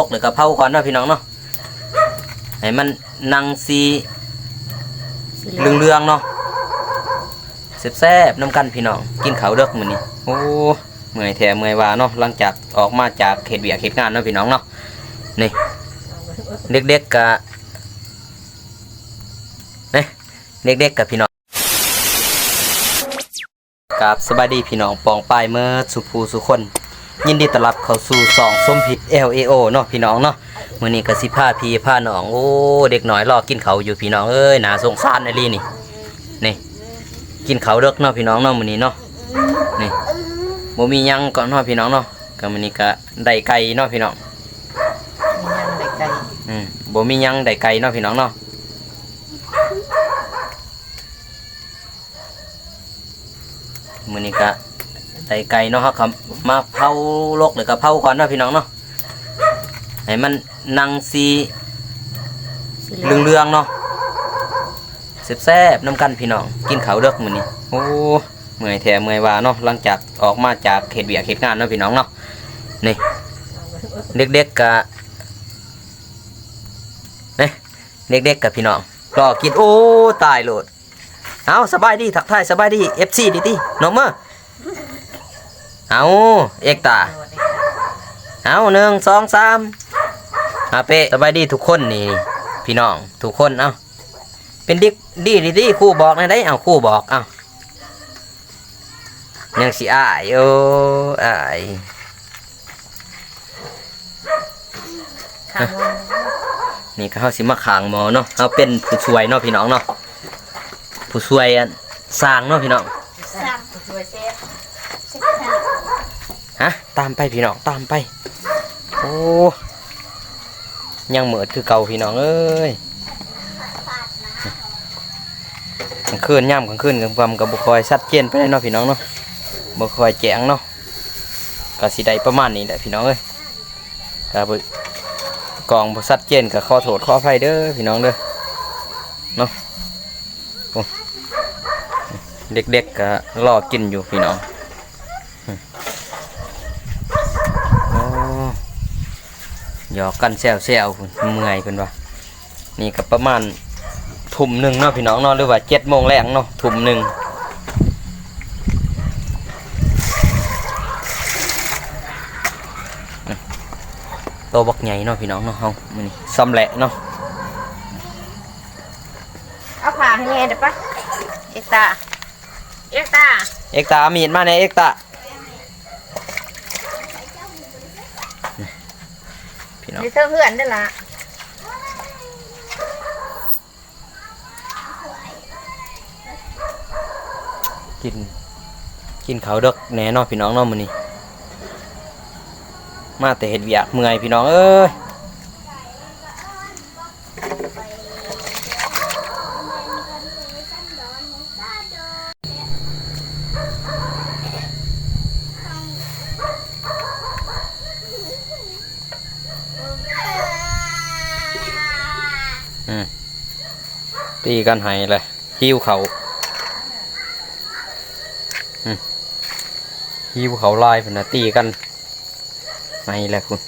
ตกหรือกระเพราก่อนเนาะพี่น้องเนาะให้มันนังสีเรืองๆเนาะแซ่บๆน้ำกันพี่น้องกินข้าวเด้อมื้อนี้โอ้เมื่อยแท้เมื่อยว่าเนาะหลังจากออกมาจากเขตเบียกเขตงานเนาะพี่น้องเนาะนี่เด็กๆกะนี่เด็กๆกับพี่น้องกับสบายดีพี่น้องปองปายเมื่อสุภูสุคน ยินดีต้อนรับเข้าสู่สองส้มผิด LAO เนาะพี่น้องเนาะมื้อนี้ก็สิพาพี่พาน้องโอ้เด็กน้อยรอกินเขาวอยู่พี่น้องเอ้ยน่าสงสารไอ้ลี่นี่นี่ กินเขาวเด้กเนาะพี่น้องเนาะมื้อนี้เนาะนี่บ่มีหยังก่อนเนาะพี่น้องเนาะก็มื้อนี้ก็ได้ไก่เนาะพี่น้องมีย่างไก่ไก่อืมบ่มีหยังได้ไก่เนาะพี่น้องเนาะมื้อนี้ก็ ได้ไก่เนาะครับมาเผาลกหรือกะเผาก่อนนะพี่น้องเนาะให้มันนังสีเรืองเรืองๆเนาะแซ่บๆน้ำกันพี่น้องกินเขาเด้อมื้อนี้โอ้เมื่อยแท้เมื่อยวาเนาะหลังจากออกมาจากเขตเบียกเขตงานเนาะพี่น้องเนาะนี่เด็กๆกะนี่เด็กๆกับพี่น้องรอกินโอ้ตายโหลดเอาสบายดีทักทายสบายดี FC ดิติน้องเมื่อ เอาเอกตา เอาหนึ่งสองสามอาเป้สบายดีทุกคนนี่ พี่น้องทุกคนเอ้าเป็นดิกดีดีดีครู่บอกนะได้เอาครู่บอกเอ้ายังสิอายโอ้อายข้างว่านี่ก็เฮาสิมาขางหมอเนาะเฮาเป็นผู้ช่วยเนาะพี่น้องเนาะผู้ช่วยอันสร้างเนาะพี่น้องสั่งช่วยเซฟ ฮะตามไปพี่น้องตามไป โอ้ยังเหมือดคือเก่าพี่น้องเอ้ยกลางคืนย่ำกลางคืนกลางวันกับบุคอยชัดเจนไปเลยเนาะพี่น้องเนาะบุคอยแจ้งเนาะก็สิไดประมาณนี้แหละพี่น้องเอ้ยก็บ่กองบ่ชัดเจนก็ขอโทษขออภัยเด้อพี่น้องเด้อเนาะโอ้เด็กๆก็รอกินอยู่พี่น้อง โอ้ หยอกกันแซวแซวพุ่นเมื่อยเพิ่นว่านี่ก็ประมาณทุ่มหนึ่งเนาะพี่น้องเนาะหรือว่าเจ็ดโมงแรงเนาะทุ่มหนึ่งโตบักใหญ่เนาะพี่น้องเนาะเฮามื้อนี้ซ้ำแหละเนาะเอาผ่าให้แม่เด้อปะเอกตาเอกตาเอกตาเอามีดมาในเอกตา พี่น้องเดี๋ยวเธอเพื่อนได้อละกิน กินเขาวเด็กแหน่เนาะพี่น้องเนาะมื้อนี้ มาแต่เห็ดเวียกเมื่อยพี่น้องเอ้ย ตีกันให้เลยหิวเขาอืมหิวเขาลายเพิ่นน่ะตีกันให้แหละคุณ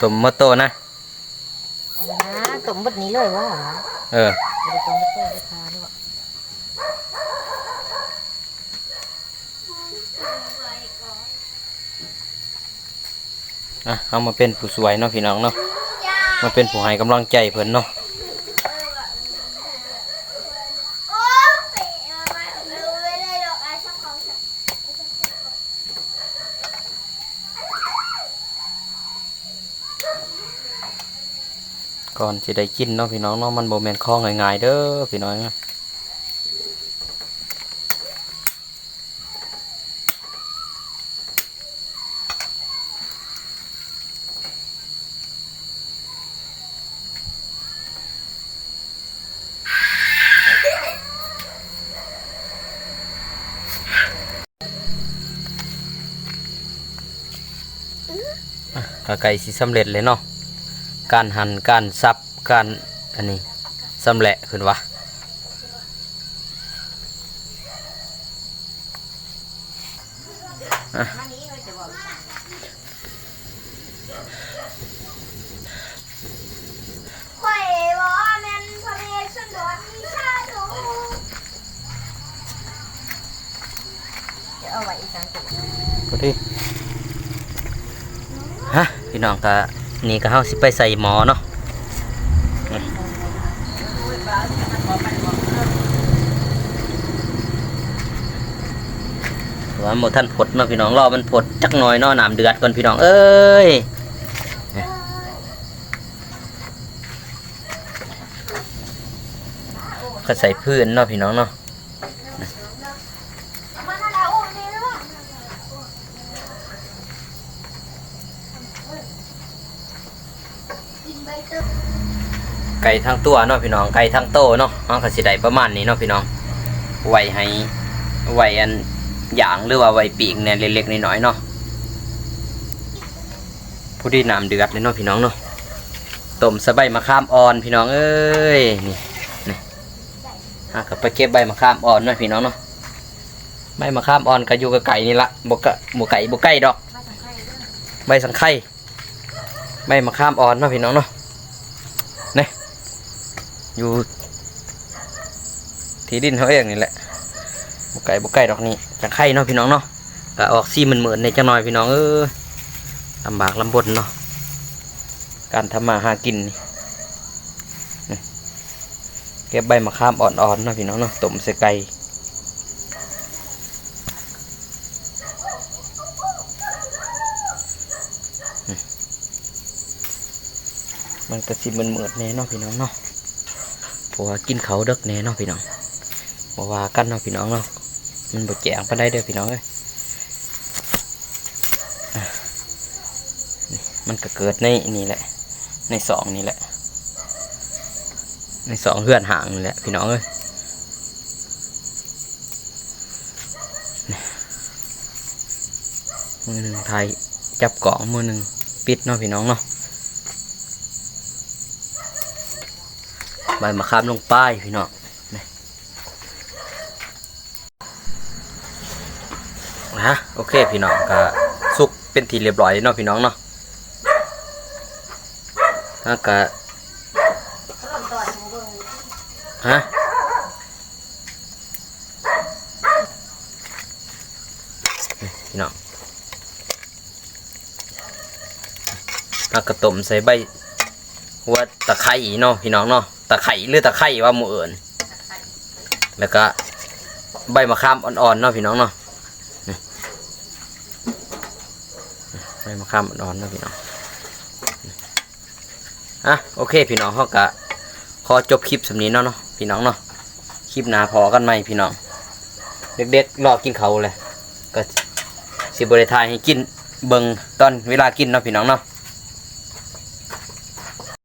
ตุ่มมะโตนะนะต้มบดนี้เลยว่าเออ เดี๋ยวต้มบดโตไปทานด้วยอะเอามาเป็นผู้สวยเนาะพี่น้องเนาะมาเป็นผู้ให้กำลังใจเพิ่นเนาะ ก่อนสิได้กินเนาะพี่น้องเนาะมันโบแม่นของง่ายๆเด้อพี่น้องนะก็ไก่สิสำเร็จเลยเนาะ การหั่นการซับการอันนี้สำแหละขึ้นวะข่อยบ่แม่นพระเมสสันดรมีชาดูจะเอาไว้อีกครั้งตัวพอดีฮะพี่น้องก็ นี่ก็เฮาสิไปใส่หมอเนาะว่าหมดท่านผดเนาะพี่น้องรอมันผดจักหน่อยเนาะน้ำเดือดก่อนพี่น้องเอ้ยก็ใส่พื้นเนาะพี่น้องเนาะ มันอะไรโอ้นี่หรือเปล่ากินใบเตย ไก่ทั้งตัวเนาะพี่น้องไก่ทั้งโตเนาะมันก็สิได้ประมาณนี้เนาะพี่น้องไว้ให้ไว้อันอย่างหรือว่าไว้ปีกเนี่ยเล็กๆน้อยๆเนาะผู้ที่น้ำเดือดเลยเนาะพี่น้องเนาะต้มสะใบมะขามอ่อนพี่น้องเอ้ยนี่นี่ฮะก็ไปเก็บใบมะขามอ่อนเนาะพี่น้องเนาะใบมะขามอ่อนก็อยู่กับไก่นี่ละบวกะบกไก่บวกไก่ดอก ใบสังไข่ใบมะขามอ่อนเนาะพี่น้องเนาะ อยู่ที่ดินเขาเองนี่แหละบุไก่บุไก่ดอกนี่จะไข่เนาะพี่น้องเนาะก็ออกซี่มันเหมือนในจังหน่อยพี่น้องเออลำบากลำบนเนาะการทำมาหากินเก็บใบมะขามอ่อนๆเนาะพี่น้องเนาะต้มใส่ไก่มันก็สิมันเหมือนแน่เนาะพี่น้องเนาะ เพราะว่ากินเขาเด็กแน่เนาะพี่น้องบอกว่ากันเนาะพี่น้องเนาะมันบดแจงปได้เด้อพี่น้องเอ้ยมันก็เกิดในนี่แหละ ในสองนี่แหละ ในสองเพื่อนห่างนี่แหละพี่น้องเอ้ยมือหนึ่งไทยจับกล่องมือหนึ่งปิดเนาะพี่น้องเนาะ ใบมะขามลงป้ายพี่น้องนี่นะโอเคพี่น้องก็สุกเป็นทีเรียบร้อยเนาะพี่น้องเนาะแล้วก็ฮะพี่น้องแล้วก็ต้มใส่ใบหัว่าตะไคร้เนาะพี่น้องเนาะ ตะไคร้หรือตะไคร้ว่าหมูเอิญแล้วก็ใบมะขามอ่อนๆเนาะพี่น้องเนาะนี่ใบมะขามอ่อนๆเนาะพี่น้องนี่อะโอเค พี่น้องเขาก็ขอจบคลิปสำนี้เนาะเนาะพี่น้องเนาะคลิปหนาพอกันไหมพี่น้อง เด็กๆรอกินเขาวเลยก็สิบริทายให้กินเบิงตอนเวลากินเนาะพี่น้องเนาะ